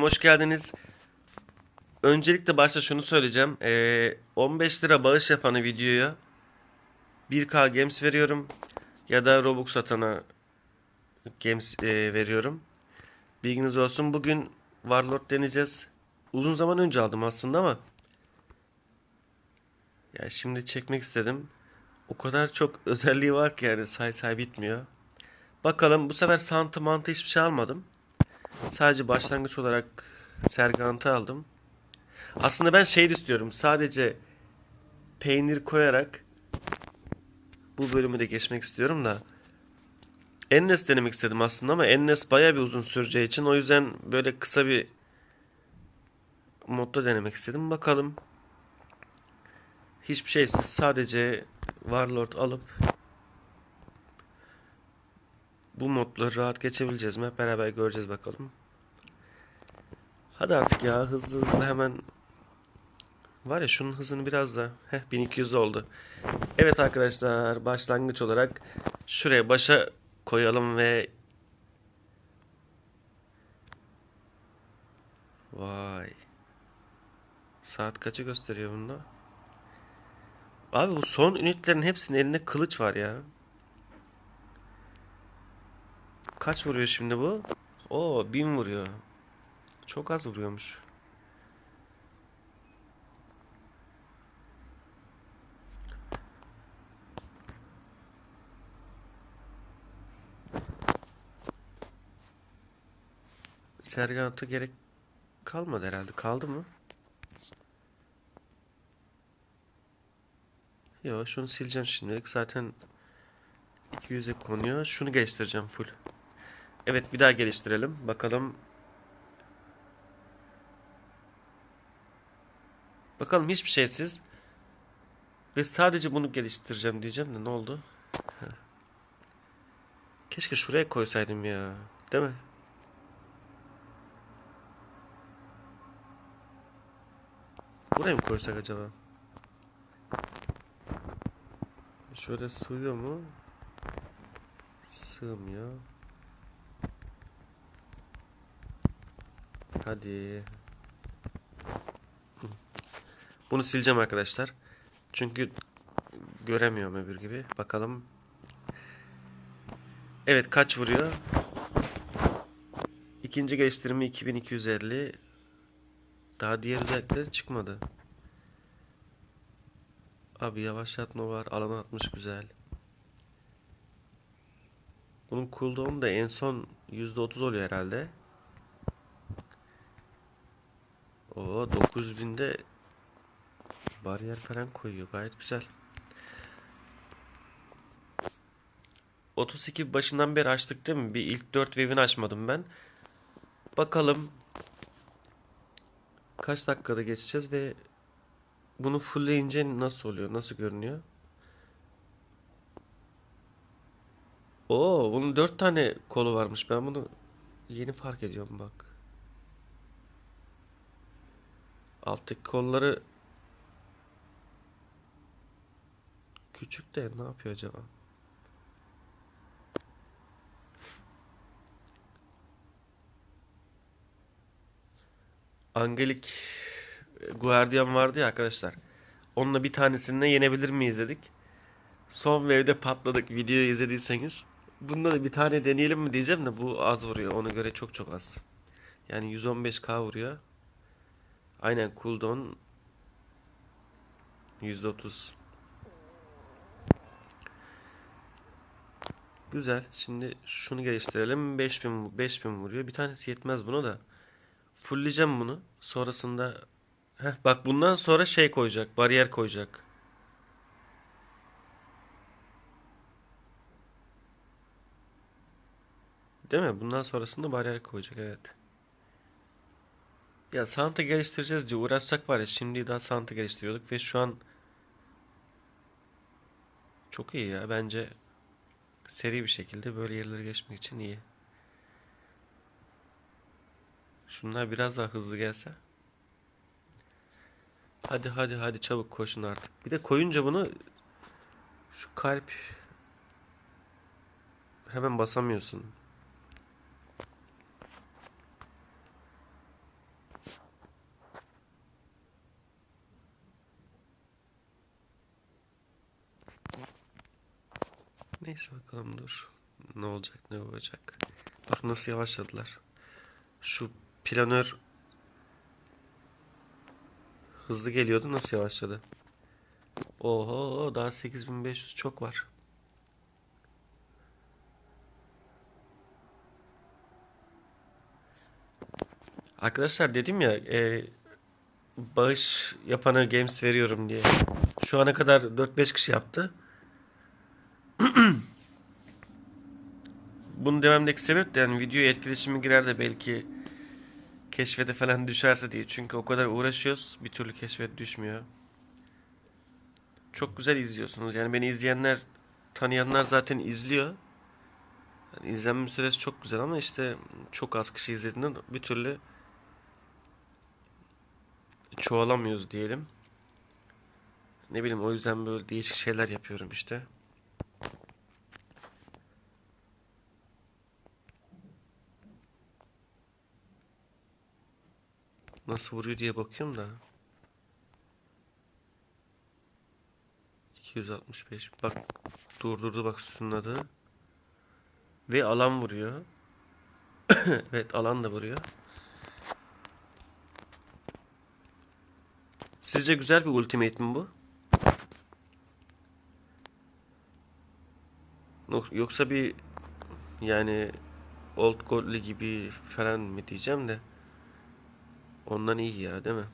Hoş geldiniz. Öncelikle başta şunu söyleyeceğim. Ee, 15 lira bağış yapanı videoya 1K Games veriyorum. Ya da Robux satana Games e, veriyorum. Bilginiz olsun. Bugün Warlord deneyeceğiz. Uzun zaman önce aldım aslında ama ya şimdi çekmek istedim. O kadar çok özelliği var ki yani say say bitmiyor. Bakalım bu sefer Santa Manta hiçbir şey almadım. Sadece başlangıç olarak Sergant'ı aldım. Aslında ben şey istiyorum. Sadece peynir koyarak bu bölümü de geçmek istiyorum da. Ennes denemek istedim aslında ama Ennes baya bir uzun süreceği için o yüzden böyle kısa bir modda denemek istedim. Bakalım. Hiçbir şeysiz sadece Warlord alıp bu modları rahat geçebileceğiz mi? Hep beraber göreceğiz bakalım. Hadi artık ya hızlı hızlı hemen var ya şunun hızını biraz da heh 1200 oldu. Evet arkadaşlar başlangıç olarak şuraya başa koyalım ve Vay. Saat kaçı gösteriyor bunda? Abi bu son ünitlerin hepsinin elinde kılıç var ya. Kaç vuruyor şimdi bu? Oo 1000 vuruyor. Çok az vuruyormuş. Sergenat'a gerek kalmadı herhalde. Kaldı mı? Yok şunu sileceğim şimdilik. Zaten 200'e konuyor. Şunu geliştireceğim full. Evet bir daha geliştirelim. Bakalım. Bakalım hiçbir şeysiz. Ve sadece bunu geliştireceğim diyeceğim de ne oldu? Keşke şuraya koysaydım ya. Değil mi? Buraya mı koysak acaba? Şöyle sığıyor mu? Sığmıyor. Hadi. Bunu sileceğim arkadaşlar. Çünkü göremiyorum öbür gibi. Bakalım. Evet kaç vuruyor? İkinci geliştirme 2250. Daha diğer özellikleri çıkmadı. Abi yavaşlatma var. Alan atmış güzel. Bunun cooldown'u da en son %30 oluyor herhalde. O 9000'de bariyer falan koyuyor. Gayet güzel. 32 başından beri açtık değil mi? Bir ilk 4 wave'ini açmadım ben. Bakalım kaç dakikada geçeceğiz ve bunu fullleyince nasıl oluyor? Nasıl görünüyor? Oo, bunun 4 tane kolu varmış. Ben bunu yeni fark ediyorum bak. Alttaki kolları küçük de ne yapıyor acaba? Angelik Guardian vardı ya arkadaşlar. Onunla bir tanesini yenebilir miyiz dedik. Son wave'de patladık videoyu izlediyseniz. Bunda da bir tane deneyelim mi diyeceğim de bu az vuruyor. Ona göre çok çok az. Yani 115k vuruyor. Aynen cooldown %30. Güzel. Şimdi şunu geliştirelim. 5000 5000 vuruyor. Bir tanesi yetmez buna da. Fullleyeceğim bunu. Sonrasında Heh, bak bundan sonra şey koyacak. Bariyer koyacak. Değil mi? Bundan sonrasında bariyer koyacak evet. Ya Santa geliştireceğiz diye uğraşsak var ya şimdi daha Santa geliştiriyorduk ve şu an çok iyi ya bence seri bir şekilde böyle yerlere geçmek için iyi. Şunlar biraz daha hızlı gelse. Hadi hadi hadi çabuk koşun artık. Bir de koyunca bunu şu kalp hemen basamıyorsun. Neyse bakalım dur. Ne olacak ne olacak. Bak nasıl yavaşladılar. Şu planör hızlı geliyordu nasıl yavaşladı. Oho daha 8500 çok var. Arkadaşlar dedim ya e, bağış yapana games veriyorum diye. Şu ana kadar 4-5 kişi yaptı. Bunun devamındaki sebep de yani videoya etkileşimi girer de belki keşfete falan düşerse diye. Çünkü o kadar uğraşıyoruz bir türlü keşfet düşmüyor. Çok güzel izliyorsunuz. Yani beni izleyenler, tanıyanlar zaten izliyor. Yani izlenme süresi çok güzel ama işte çok az kişi izlediğinden bir türlü çoğalamıyoruz diyelim. Ne bileyim o yüzden böyle değişik şeyler yapıyorum işte. Nasıl vuruyor diye bakıyorum da. 265. Bak durdurdu bak sunladı. Ve alan vuruyor. Evet alan da vuruyor. Sizce güzel bir ultimate mi bu? Yok- Yoksa bir yani Old Gold'li gibi falan mı diyeceğim de ondan iyi ya değil mi?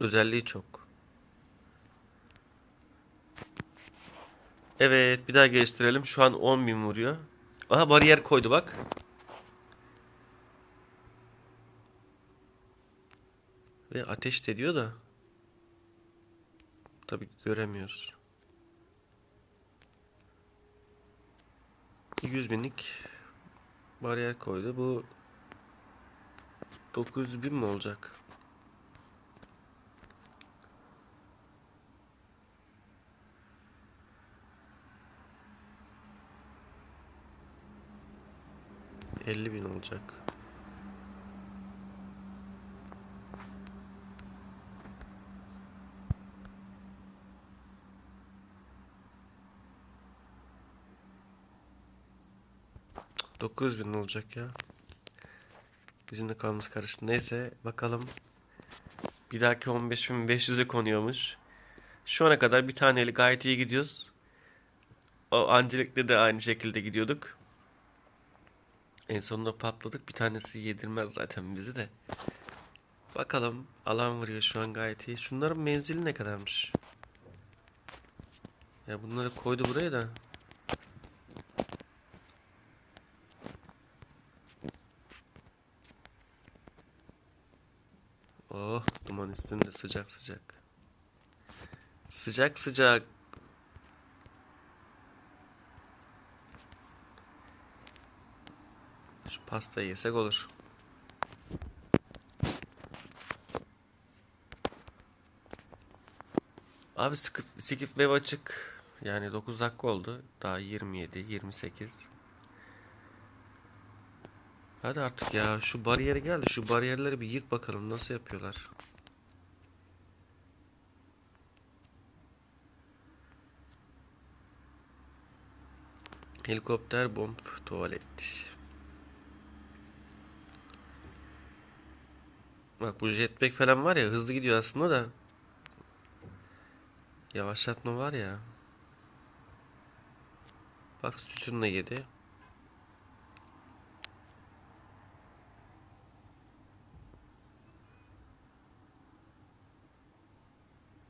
Özelliği çok. Evet bir daha geliştirelim. Şu an 10.000 vuruyor. Aha bariyer koydu bak. Ve ateş ediyor da. Tabii göremiyoruz. 100 binlik bariyer koydu. Bu 900 bin mi olacak? Elli bin olacak. Dokuz bin olacak ya. Bizim de kafamız karıştı. Neyse bakalım. Bir dahaki 15.500'e konuyormuş. Şu ana kadar bir taneli gayet iyi gidiyoruz. O Angelik'le de aynı şekilde gidiyorduk. En sonunda patladık. Bir tanesi yedirmez zaten bizi de. Bakalım. Alan vuruyor şu an gayet iyi. Şunların menzili ne kadarmış? Ya bunları koydu buraya da. Üstünde sıcak sıcak. Sıcak sıcak. Şu pastayı yesek olur. Abi Skip, Skip Web açık. Yani 9 dakika oldu. Daha 27, 28. Hadi artık ya şu bariyere gel de şu bariyerleri bir yık bakalım nasıl yapıyorlar. Helikopter bomb tuvalet. Bak bu jetpack falan var ya hızlı gidiyor aslında da. Yavaşlatma var ya. Bak sütun da yedi.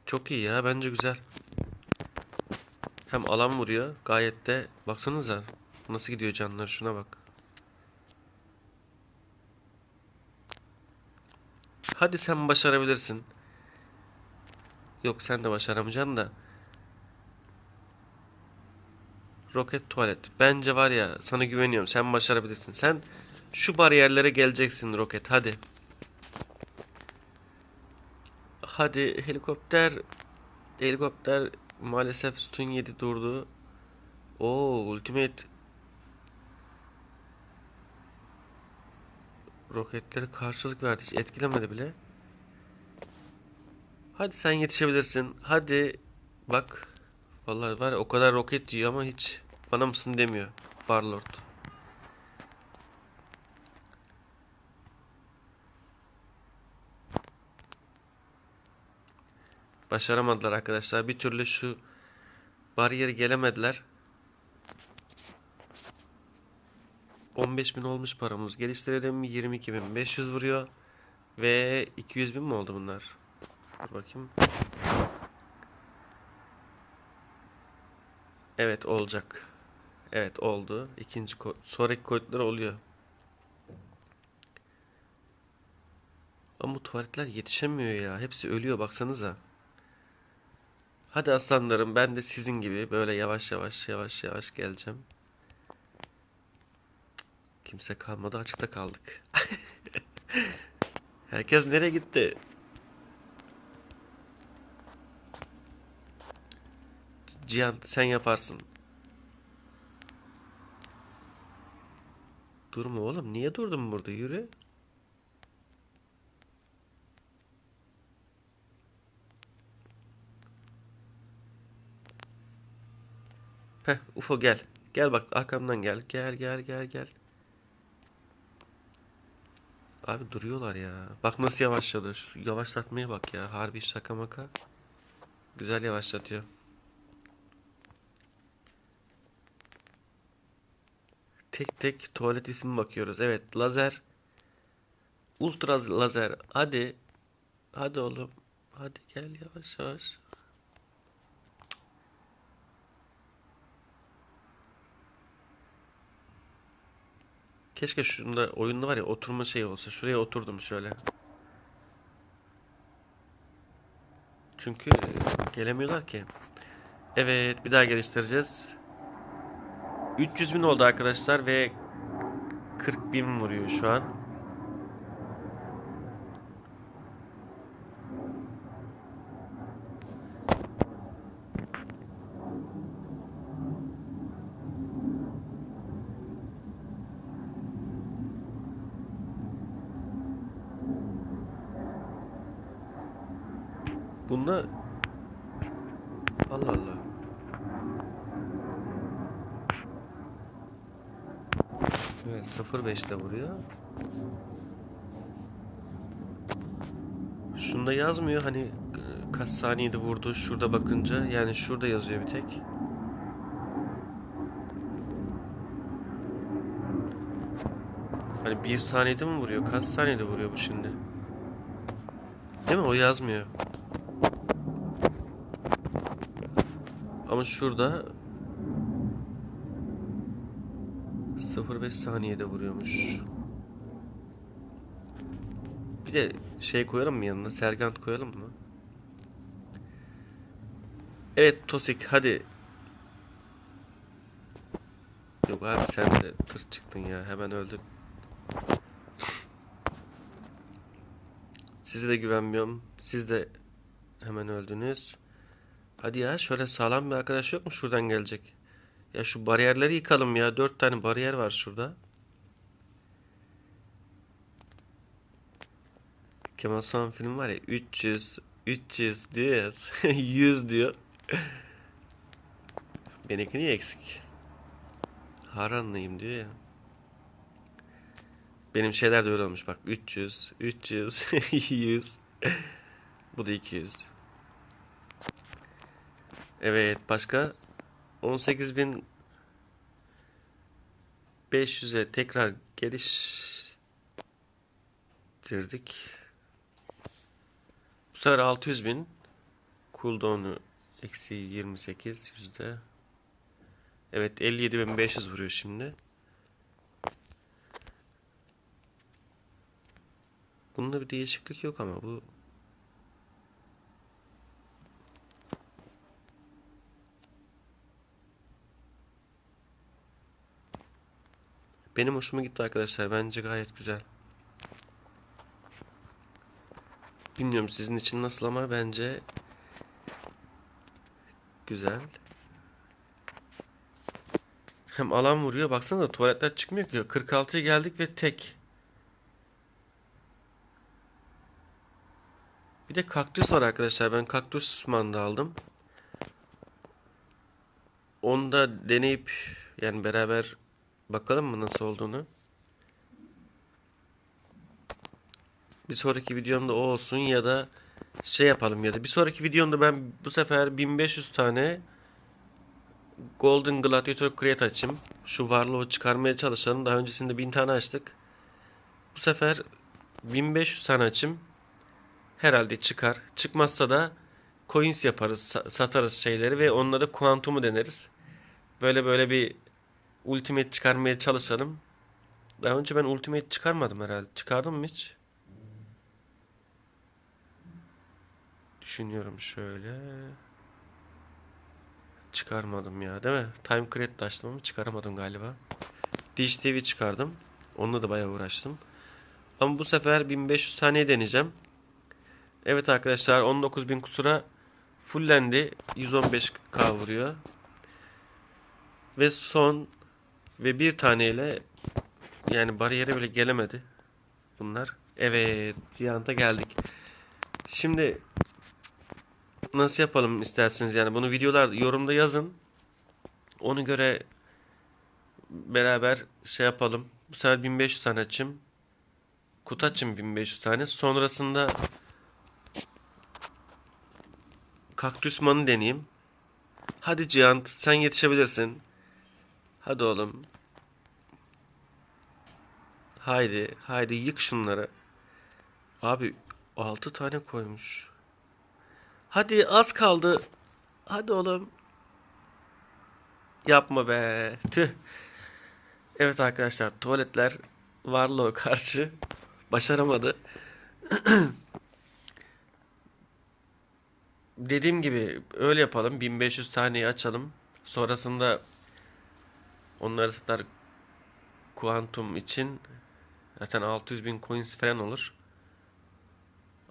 Çok iyi ya bence güzel. Hem alan vuruyor gayet de baksanıza nasıl gidiyor canları şuna bak. Hadi sen başarabilirsin. Yok sen de başaramayacaksın da. Roket tuvalet. Bence var ya sana güveniyorum. Sen başarabilirsin. Sen şu bariyerlere geleceksin roket. Hadi. Hadi helikopter. Helikopter maalesef sütun yedi durdu. Oo ultimate. Roketlere karşılık verdi. Hiç etkilemedi bile. Hadi sen yetişebilirsin. Hadi. Bak. Vallahi var ya, o kadar roket yiyor ama hiç bana mısın demiyor. Warlord. Başaramadılar arkadaşlar. Bir türlü şu bariyeri gelemediler. 15 bin olmuş paramız. Geliştirelim 22.500 vuruyor. Ve 200 bin mi oldu bunlar? Dur bakayım. Evet olacak. Evet oldu. İkinci sonraki kodlar oluyor. Ama tuvaletler yetişemiyor ya. Hepsi ölüyor baksanıza. Hadi aslanlarım ben de sizin gibi böyle yavaş yavaş yavaş yavaş geleceğim. Kimse kalmadı açıkta kaldık. Herkes nereye gitti? Cihan sen yaparsın. Durma oğlum niye durdun burada yürü. Heh UFO gel. Gel bak arkamdan gel. Gel gel gel gel. Abi duruyorlar ya. Bak nasıl yavaşladı. Şu yavaşlatmaya bak ya. Harbi şaka maka. Güzel yavaşlatıyor. Tek tek tuvalet ismi bakıyoruz. Evet lazer. Ultra lazer. Hadi. Hadi oğlum. Hadi gel yavaş yavaş. Keşke şunda oyunda var ya oturma şeyi olsa. Şuraya oturdum şöyle. Çünkü gelemiyorlar ki. Evet bir daha geliştireceğiz. 300 bin oldu arkadaşlar ve 40 bin vuruyor şu an. Bunda Allah Allah. Evet 0.5'te vuruyor. Şunda yazmıyor hani kaç saniyede vurdu şurada bakınca yani şurada yazıyor bir tek. Hani bir saniyede mi vuruyor? Kaç saniyede vuruyor bu şimdi? Değil mi? O yazmıyor. Ama şurada 0.5 saniyede vuruyormuş. Bir de şey koyalım mı yanına? Sergant koyalım mı? Evet Tosik hadi. Yok abi sen de tır çıktın ya hemen öldün. Size de güvenmiyorum. Siz de hemen öldünüz. Hadi ya şöyle sağlam bir arkadaş yok mu şuradan gelecek? Ya şu bariyerleri yıkalım ya. Dört tane bariyer var şurada. Kemal Sunal film var ya 300 300 diyor ya 100 diyor. Benimki niye eksik? Haranlıyım diyor ya. Benim şeyler de öyle olmuş bak 300 300 100 Bu da 200 Evet başka 18.500'e tekrar geliştirdik. Bu sefer 600.000 cooldown'u eksi 28 yüzde. Evet 57.500 vuruyor şimdi. Bunda bir değişiklik yok ama bu Benim hoşuma gitti arkadaşlar. Bence gayet güzel. Bilmiyorum sizin için nasıl ama bence güzel. Hem alan vuruyor. Baksana da tuvaletler çıkmıyor ki. 46'ya geldik ve tek. Bir de kaktüs var arkadaşlar. Ben kaktüs manda aldım. Onu da deneyip yani beraber bakalım mı nasıl olduğunu. Bir sonraki videomda o olsun ya da şey yapalım ya da bir sonraki videomda ben bu sefer 1500 tane Golden Gladiator Crate açayım. Şu varlığı çıkarmaya çalışalım. Daha öncesinde 1000 tane açtık. Bu sefer 1500 tane açayım. Herhalde çıkar. Çıkmazsa da coins yaparız, sa- satarız şeyleri ve onlara kuantumu deneriz. Böyle böyle bir ultimate çıkarmaya çalışalım. Daha önce ben ultimate çıkarmadım herhalde. Çıkardım mı hiç? Düşünüyorum şöyle. Çıkarmadım ya değil mi? Time Credit açtım ama çıkaramadım galiba. Dish TV çıkardım. Onunla da bayağı uğraştım. Ama bu sefer 1500 saniye deneyeceğim. Evet arkadaşlar 19.000 kusura fullendi. 115k vuruyor. Ve son ve bir taneyle yani bariyere bile gelemedi bunlar. Evet Cihant'a geldik. Şimdi nasıl yapalım isterseniz yani bunu videolar yorumda yazın. Onu göre beraber şey yapalım. Bu sefer 1500 tane açayım. Kutu açayım 1500 tane. Sonrasında kaktüs manı deneyeyim. Hadi Cihan sen yetişebilirsin. Hadi oğlum. Haydi, haydi yık şunları. Abi 6 tane koymuş. Hadi az kaldı. Hadi oğlum. Yapma be. Tüh. Evet arkadaşlar tuvaletler varlığa karşı başaramadı. Dediğim gibi öyle yapalım. 1500 taneyi açalım. Sonrasında onları satar kuantum için zaten 600 bin coins falan olur.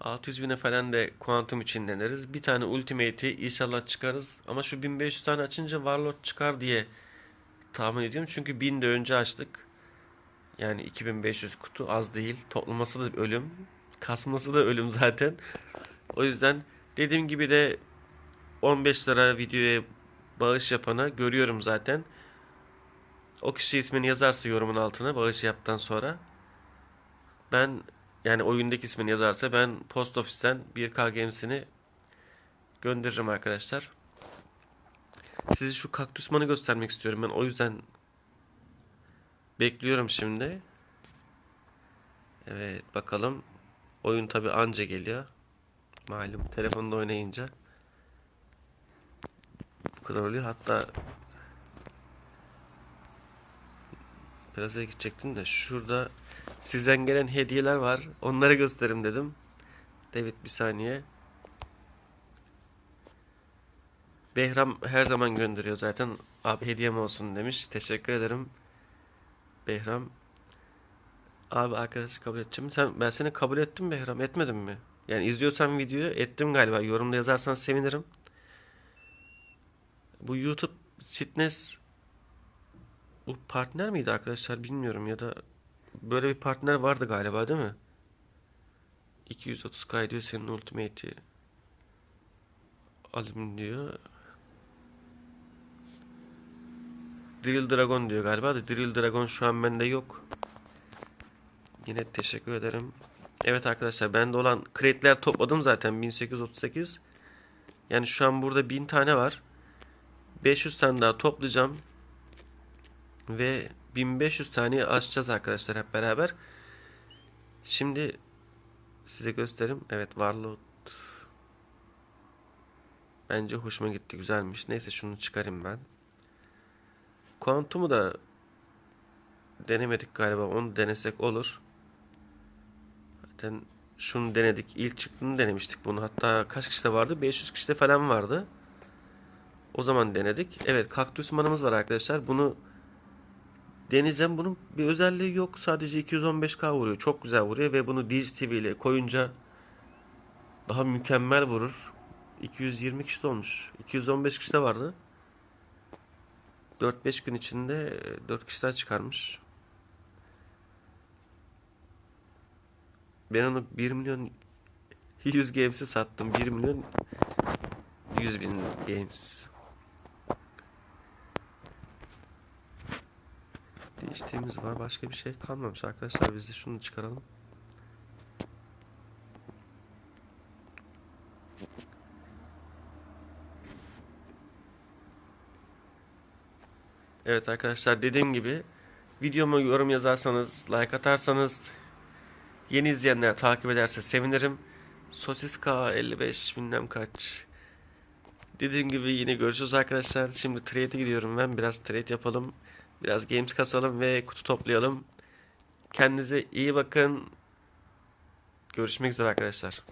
600 bine falan de kuantum için deneriz. Bir tane ultimate'i inşallah çıkarız. Ama şu 1500 tane açınca Warlord çıkar diye tahmin ediyorum. Çünkü 1000 de önce açtık. Yani 2500 kutu az değil. Toplaması da ölüm. Kasması da ölüm zaten. O yüzden dediğim gibi de 15 lira videoya bağış yapana görüyorum zaten. O kişi ismini yazarsa yorumun altına bağış yaptıktan sonra ben yani oyundaki ismini yazarsa ben post ofisten 1K gemisini gönderirim arkadaşlar. Size şu kaktüsmanı göstermek istiyorum ben o yüzden bekliyorum şimdi. Evet bakalım. Oyun tabi anca geliyor. Malum telefonda oynayınca bu kadar oluyor. Hatta Plaza'ya gidecektim de şurada sizden gelen hediyeler var. Onları gösterim dedim. David bir saniye. Behram her zaman gönderiyor zaten. Abi hediyem olsun demiş. Teşekkür ederim. Behram. Abi arkadaşı kabul edeceğim. Sen, ben seni kabul ettim Behram. Etmedin mi? Yani izliyorsan videoyu ettim galiba. Yorumda yazarsan sevinirim. Bu YouTube Fitness bu partner miydi arkadaşlar bilmiyorum ya da böyle bir partner vardı galiba değil mi? 230k diyor senin ultimate'i alayım diyor. Drill Dragon diyor galiba da Drill Dragon şu an bende yok. Yine teşekkür ederim. Evet arkadaşlar bende olan crate'ler topladım zaten 1838. Yani şu an burada 1000 tane var. 500 tane daha toplayacağım. Ve 1500 tane açacağız arkadaşlar hep beraber. Şimdi size göstereyim. Evet Warlord. Bence hoşuma gitti. Güzelmiş. Neyse şunu çıkarayım ben. Kuantum'u da denemedik galiba. Onu denesek olur. Zaten şunu denedik. İlk çıktığını denemiştik bunu. Hatta kaç kişide vardı? 500 kişide falan vardı. O zaman denedik. Evet kaktüs manımız var arkadaşlar. Bunu deneyeceğim. Bunun bir özelliği yok. Sadece 215k vuruyor. Çok güzel vuruyor ve bunu DigiTV ile koyunca daha mükemmel vurur. 220 kişi de olmuş. 215 kişi de vardı. 4-5 gün içinde 4 kişi daha çıkarmış. Ben onu 1 milyon 100 games'e sattım. 1 milyon 100 bin games. Değiştiğimiz var. Başka bir şey kalmamış arkadaşlar. Biz de şunu çıkaralım. Evet arkadaşlar dediğim gibi videoma yorum yazarsanız, like atarsanız yeni izleyenler takip ederse sevinirim. Sosis K55 bilmem kaç. Dediğim gibi yine görüşürüz arkadaşlar. Şimdi trade'e gidiyorum ben. Biraz trade yapalım. Biraz games kasalım ve kutu toplayalım. Kendinize iyi bakın. Görüşmek üzere arkadaşlar.